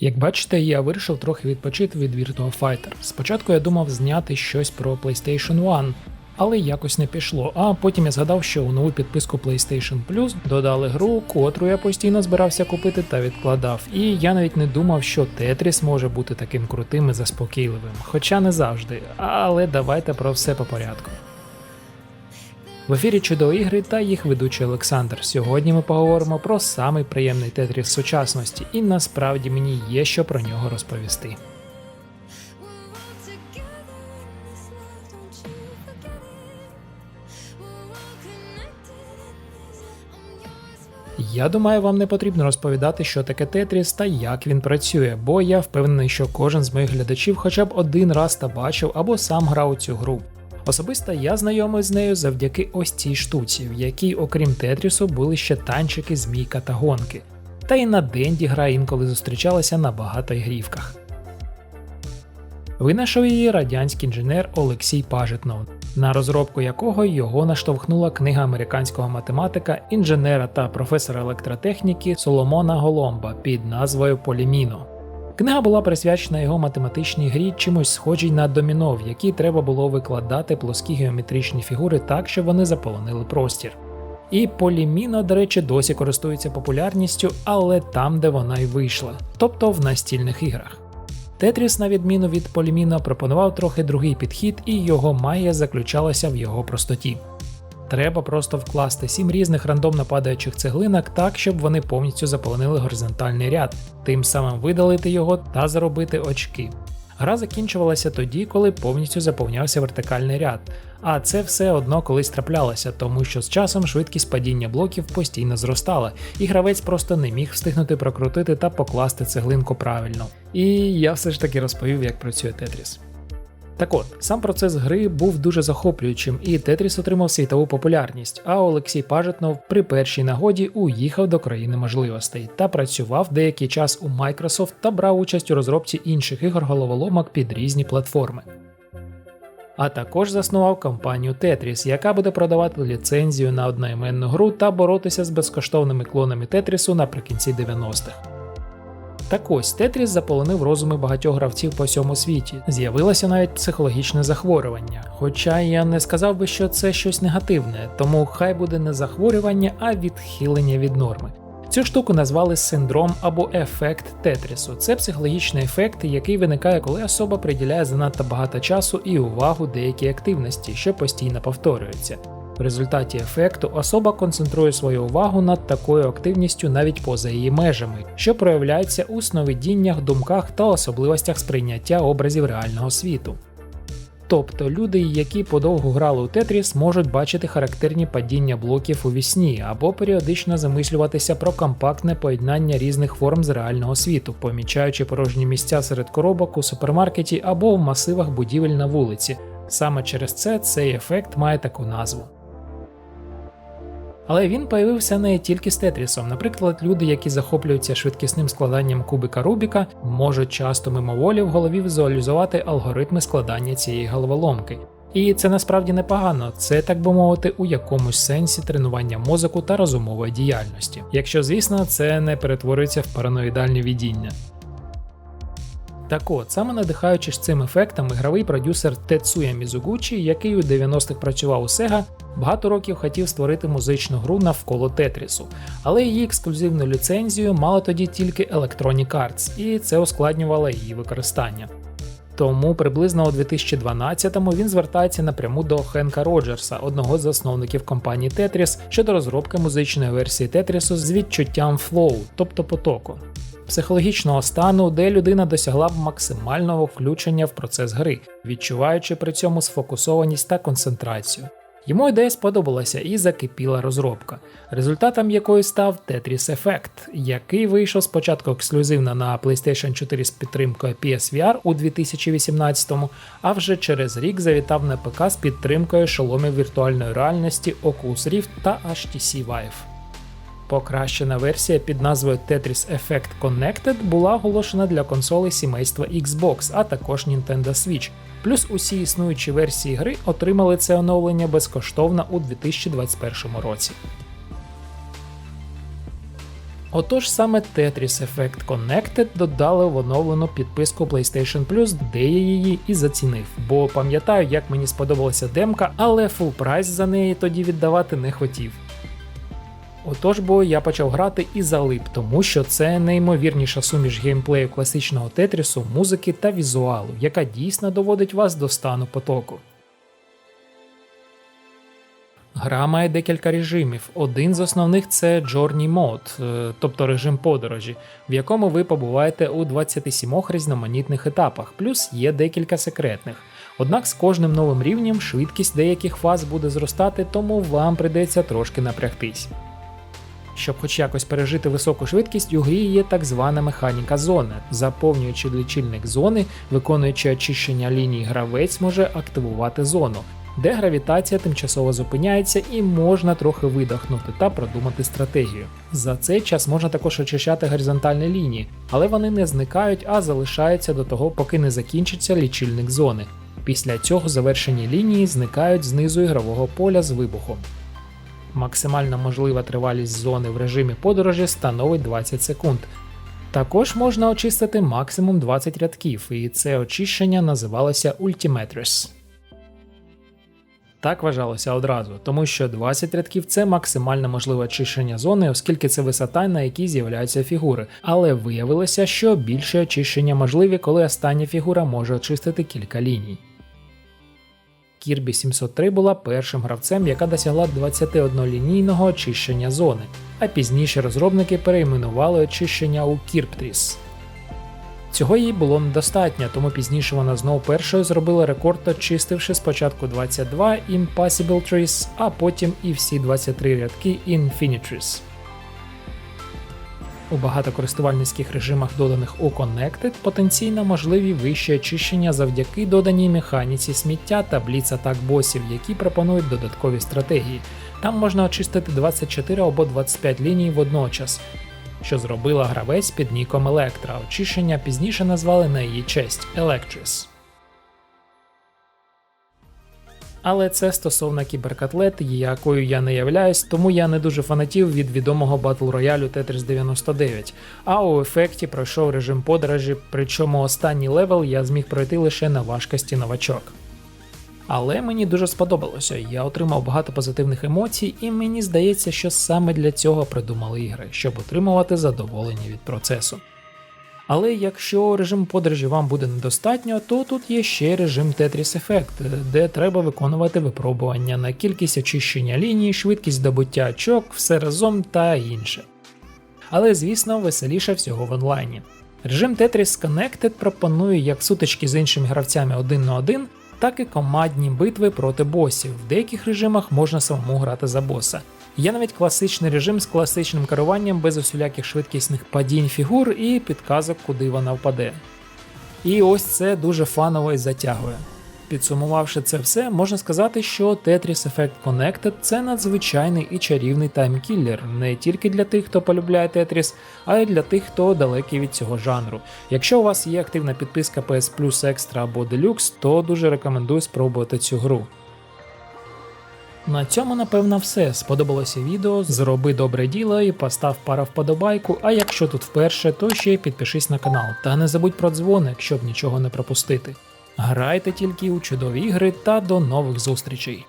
Як бачите, я вирішив трохи відпочити від Virtua Fighter. Спочатку я думав зняти щось про PlayStation 1, але якось не пішло. А потім я згадав, що у нову підписку PlayStation Plus додали гру, котру я постійно збирався купити та відкладав. І я навіть не думав, що Tetris може бути таким крутим і заспокійливим. Хоча не завжди. Але давайте про все по порядку. В ефірі чудові ігри та їх ведучий Олександр. Сьогодні ми поговоримо про самий приємний тетріс сучасності, і насправді мені є що про нього розповісти. Я думаю, вам не потрібно розповідати, що таке Тетріс та як він працює, бо я впевнений, що кожен з моїх глядачів хоча б один раз та бачив або сам грав у цю гру. Особисто я знайомий з нею завдяки ось цій штуці, в якій, окрім Тетрісу, були ще танчики, змійка та гонки. Та й на денді гра інколи зустрічалася на багато ігрівках. Винайшов її радянський інженер Олексій Пажетнов, на розробку якого його наштовхнула книга американського математика, інженера та професора електротехніки Соломона Голомба під назвою Поліміно. Книга була присвячена його математичній грі чимось схожій на доміно, в якій треба було викладати плоскі геометричні фігури так, щоб вони заполонили простір. І Поліміно, до речі, досі користується популярністю, але там, де вона й вийшла, тобто в настільних іграх. Тетріс, на відміну від Поліміно, пропонував трохи другий підхід, і його магія заключалася в його простоті. Треба просто вкласти сім різних рандомно падаючих цеглинок так, щоб вони повністю заполонили горизонтальний ряд, тим самим видалити його та заробити очки. Гра закінчувалася тоді, коли повністю заповнявся вертикальний ряд, а це все одно колись траплялося, тому що з часом швидкість падіння блоків постійно зростала, і гравець просто не міг встигнути прокрутити та покласти цеглинку правильно. І я все ж таки розповів, як працює Тетріс. Так от, сам процес гри був дуже захоплюючим, і Тетріс отримав світову популярність, а Олексій Пажетнов при першій нагоді уїхав до країни можливостей та працював деякий час у Microsoft та брав участь у розробці інших ігор головоломок під різні платформи. А також заснував компанію Tetris, яка буде продавати ліцензію на одноіменну гру та боротися з безкоштовними клонами Тетрісу наприкінці 90-х. Так ось Тетріс заполонив розуми багатьох гравців по всьому світі. З'явилося навіть психологічне захворювання. Хоча я не сказав би, що це щось негативне, тому хай буде не захворювання, а відхилення від норми. Цю штуку назвали синдром або ефект Тетрісу. Це психологічний ефект, який виникає, коли особа приділяє занадто багато часу і увагу деякій активності, що постійно повторюються. В результаті ефекту особа концентрує свою увагу над такою активністю навіть поза її межами, що проявляється у сновидіннях, думках та особливостях сприйняття образів реального світу. Тобто люди, які подовго грали у Тетріс, можуть бачити характерні падіння блоків у вісні або періодично замислюватися про компактне поєднання різних форм з реального світу, помічаючи порожні місця серед коробок у супермаркеті або в масивах будівель на вулиці. Саме через це цей ефект має таку назву. Але він появився не тільки з Тетрісом. Наприклад, люди, які захоплюються швидкісним складанням кубика Рубіка, можуть часто мимоволі в голові візуалізувати алгоритми складання цієї головоломки. І це насправді непогано, це так би мовити, у якомусь сенсі тренування мозоку та розумової діяльності. Якщо, звісно, це не перетворюється в параноїдальне відіння. Так от, саме надихаючись цим ефектом, ігровий продюсер Тецуя Мізугучі, який у 90-х працював у Sega, багато років хотів створити музичну гру навколо Тетрісу, але її ексклюзивну ліцензію мала тоді тільки Electronic Arts, і це ускладнювало її використання. Тому приблизно у 2012-му він звертається напряму до Хенка Роджерса, одного з засновників компанії Tetris, щодо розробки музичної версії Тетрісу з відчуттям флоу, тобто потоку психологічного стану, де людина досягла б максимального включення в процес гри, відчуваючи при цьому сфокусованість та концентрацію. Йому ідея сподобалася і закипіла розробка, результатом якої став Tetris Effect, який вийшов спочатку ексклюзивно на PlayStation 4 з підтримкою PSVR у 2018-му, а вже через рік завітав на ПК з підтримкою шоломів віртуальної реальності Oculus Rift та HTC Vive. Покращена версія під назвою Tetris Effect Connected була оголошена для консолей сімейства Xbox, а також Nintendo Switch. Плюс усі існуючі версії гри отримали це оновлення безкоштовно у 2021 році. Отож саме Tetris Effect Connected додали в оновлену підписку PlayStation Plus, де я її і зацінив. Бо пам'ятаю, як мені сподобалася демка, але фул прайс за неї тоді віддавати не хотів. Отож, бо я почав грати і залип, тому що це неймовірніша суміш геймплею класичного тетрісу, музики та візуалу, яка дійсно доводить вас до стану потоку. Гра має декілька режимів. Один з основних це Journey Mode, е, тобто режим подорожі, в якому ви побуваєте у 27 різноманітних етапах, плюс є декілька секретних. Однак з кожним новим рівнем швидкість деяких фаз буде зростати, тому вам прийдеться трошки напрягтись. Щоб хоч якось пережити високу швидкість, у грі є так звана механіка зони. Заповнюючи лічильник зони, виконуючи очищення ліній, гравець може активувати зону, де гравітація тимчасово зупиняється і можна трохи видихнути та продумати стратегію. За цей час можна також очищати горизонтальні лінії, але вони не зникають, а залишаються до того, поки не закінчиться лічильник зони. Після цього завершені лінії зникають знизу ігрового поля з вибухом. Максимальна можлива тривалість зони в режимі подорожі становить 20 секунд. Також можна очистити максимум 20 рядків, і це очищення називалося Ultimetris. Так вважалося одразу, тому що 20 рядків це максимальне можливе очищення зони, оскільки це висота, на якій з'являються фігури. Але виявилося, що більше очищення можливі, коли остання фігура може очистити кілька ліній. Kirby 703 була першим гравцем, яка досягла 21-лінійного очищення зони, а пізніше розробники перейменували очищення у Kirptris. Цього їй було недостатньо, тому пізніше вона знову першою зробила рекорд, очистивши спочатку 22 Impossible Trees, а потім і всі 23 рядки Infinitries. У багатокористувальницьких режимах, доданих у Connected, потенційно можливі вищі очищення завдяки доданій механіці сміття та бліц-атак босів, які пропонують додаткові стратегії. Там можна очистити 24 або 25 ліній водночас, що зробила гравець під ніком Електра. Очищення пізніше назвали на її честь Electris. Але це стосовно кіберкотлети, якою я не являюсь, тому я не дуже фанатів від відомого батл роялю Tetris 99, а у ефекті пройшов режим подорожі, причому останній левел я зміг пройти лише на важкості новачок. Але мені дуже сподобалося, я отримав багато позитивних емоцій, і мені здається, що саме для цього придумали ігри, щоб отримувати задоволення від процесу. Але якщо режим подорожі вам буде недостатньо, то тут є ще режим Tetris Effect, де треба виконувати випробування на кількість очищення ліній, швидкість добуття очок, все разом та інше. Але звісно, веселіше всього в онлайні. Режим Tetris Connected пропонує як сутички з іншими гравцями один на один, так і командні битви проти босів. В деяких режимах можна самому грати за боса. Є навіть класичний режим з класичним керуванням без усіляких швидкісних падінь фігур і підказок, куди вона впаде. І ось це дуже фаново і затягує. Підсумувавши це все, можна сказати, що Tetris Effect Connected це надзвичайний і чарівний таймкіллер не тільки для тих, хто полюбляє Tetris, а й для тих, хто далекий від цього жанру. Якщо у вас є активна підписка PS Plus Extra або Deluxe, то дуже рекомендую спробувати цю гру. На цьому, напевно, все. Сподобалося відео. Зроби добре діло і постав пара вподобайку. А якщо тут вперше, то ще й підпишись на канал. Та не забудь про дзвоник, щоб нічого не пропустити. Грайте тільки у чудові ігри та до нових зустрічей!